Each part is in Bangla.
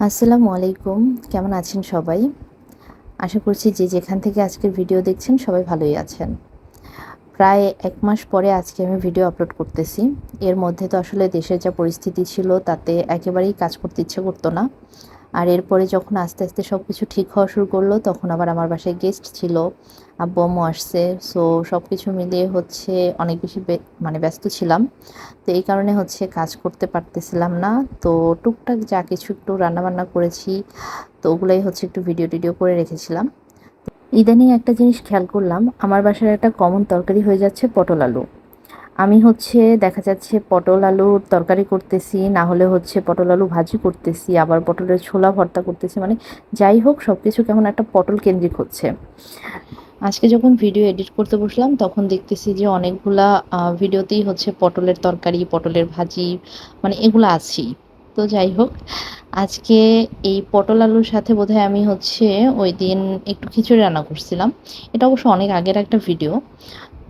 আসসালামু আলাইকুম। কেমন আছেন সবাই? আশা করছি যে যেখান থেকে আজকের ভিডিও দেখছেন সবাই ভালোই আছেন। প্রায় এক মাস পরে আজকে আমি ভিডিও আপলোড করতেছি। এর মধ্যে তো আসলে দেশের যা পরিস্থিতি ছিল তাতে একেবারেই কাজ করতে ইচ্ছে করতো না। আর এরপরে যখন আস্তে আস্তে সব কিছু ঠিক হওয়া শুরু করল, তখন আবার আমার বাসায় গেস্ট ছিল। আব্বু আম্মু আসছে। সো সব কিছু মিলিয়ে হচ্ছে অনেক বেশি মানে ব্যস্ত ছিলাম। তো এই কারণে হচ্ছে কাজ করতে পারতেছিলাম না। তো টুকটাক যা কিছু একটু রান্নাবান্না করেছি, তো ওগুলাই হচ্ছে একটু ভিডিও টিডিও করে রেখেছিলাম। ইদানিং একটা জিনিস খেয়াল করলাম, আমার বাসার একটা কমন তরকারি হয়ে যাচ্ছে পটল আলু। আমি হচ্ছে দেখা যাচ্ছে পটল আলুর তরকারি করতেছি, না হলে হচ্ছে পটল আলু ভাজি করতেছি, আবার পটলের ছোলা ভর্তা করতেছি মানে যাই হোক সব কিছু কেমন একটা পটল কেন্দ্রিক হচ্ছে। আজকে যখন ভিডিও এডিট করতে বসলাম, তখন দেখতেছি যে অনেকগুলা ভিডিওতেই হচ্ছে পটলের তরকারি, পটলের ভাজি মানে এগুলো আছেই। তো যাই হোক, আজকে এই পটল আলুর সাথে বোধহয় আমি হচ্ছে ওই দিন একটু খিচুড়ি রান্না করছিলাম। এটা অবশ্য অনেক আগের একটা ভিডিও।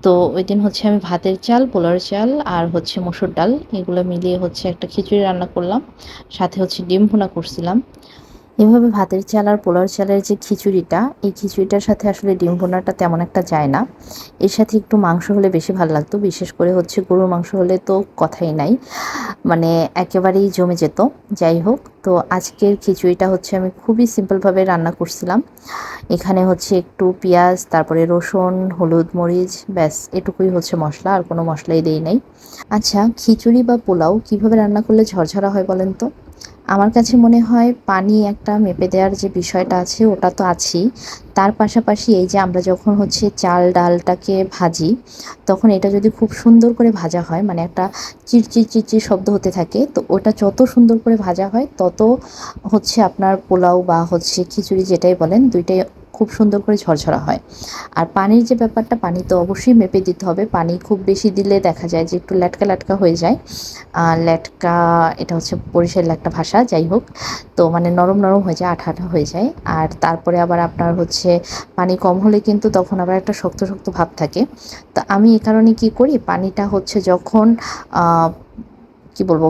তো ওই দিন হচ্ছে আমি ভাতের চাল পোলার চাল আর হচ্ছে মসুর ডাল, এগুলো মিলিয়ে হচ্ছে একটা খিচুড়ি রান্না করলাম। সাথে হচ্ছে ডিম ভুনা করছিলাম। এভাবে ভাতের চাল আর পোলার চালের যে খিচুড়িটা, এই খিচুড়িটার সাথে আসলে ডিম ভোনাটা তেমন একটা যায় না। এর সাথে একটু মাংস হলে বেশি ভালো লাগতো, বিশেষ করে হচ্ছে গরুর মাংস হলে তো কথাই নাই। মানে একেবারেই জমে যেত। যাই হোক তো আজকের খিচুড়িটা হচ্ছে আমি খুবই সিম্পলভাবে রান্না করছিলাম। এখানে হচ্ছে একটু পেঁয়াজ, তারপরে রসুন, হলুদ, মরিচ, ব্যাস, এটুকুই হচ্ছে মশলা, আর কোনো মশলাই দেই নাই। আচ্ছা খিচুড়ি বা পোলাও কীভাবে রান্না করলে ঝরঝরা হয় বলেন তো? আমার কাছে মনে হয় পানি একটা মেপে দেওয়ার যে বিষয়টা আছে, ওটা তো আছেই। তার পাশাপাশি এই যে আমরা যখন হচ্ছে চাল ডালটাকে ভাজি, তখন এটা যদি খুব সুন্দর করে ভাজা হয় মানে একটা চিরচির চিরচির শব্দ হতে থাকে, তো ওটা যত সুন্দর করে ভাজা হয়, তত হচ্ছে আপনার পোলাও বা হচ্ছে খিচুড়ি যেটাই বলেন, দুইটাই খুব সুন্দর করে ঝরঝরা হয়। আর পানির যে ব্যাপারটা, পানি তো অবশ্যই মেপে দিতে হবে। পানি খুব বেশি দিলে দেখা যায় যে একটু ল্যাটকা ল্যাটকা হয়ে যায়। ল্যাটকা, এটা হচ্ছে বরিশালের একটা ভাষা, যাই হোক। তো মানে নরম নরম হয়ে যায়, আঠা আঠা হয়ে যায়। আর তারপরে আবার আপনার হচ্ছে পানি কম হলে কিন্তু তখন আবার একটা শক্ত শক্ত ভাব থাকে। তো আমি এ কারণে কী করি, পানিটা হচ্ছে যখন কি বলব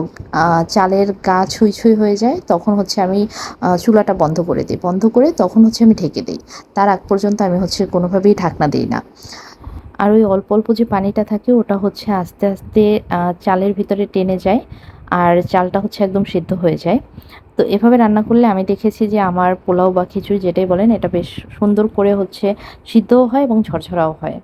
চালের গা ছুঁই ছুঁই হয়ে যায়, তখন হচ্ছে আমি চুলাটা বন্ধ করে দিই। বন্ধ করে তখন হচ্ছে আমি ঢেকে দিই। তার আগ পর্যন্ত আমি হচ্ছে কোনোভাবেই ঢাকনা দিই না। আর ওই অল্প অল্প যে পানিটা থাকে, ওটা হচ্ছে আস্তে আস্তে চালের ভিতরে টেনে যায় আর চালটা হচ্ছে একদম সিদ্ধ হয়ে যায়। তো এভাবে রান্না করলে আমি দেখেছি যে আমার পোলাও বা খিচুড়ি যেটাই বলেন, এটা বেশ সুন্দর করে হচ্ছে সিদ্ধও হয় এবং ঝরঝরাও হয়।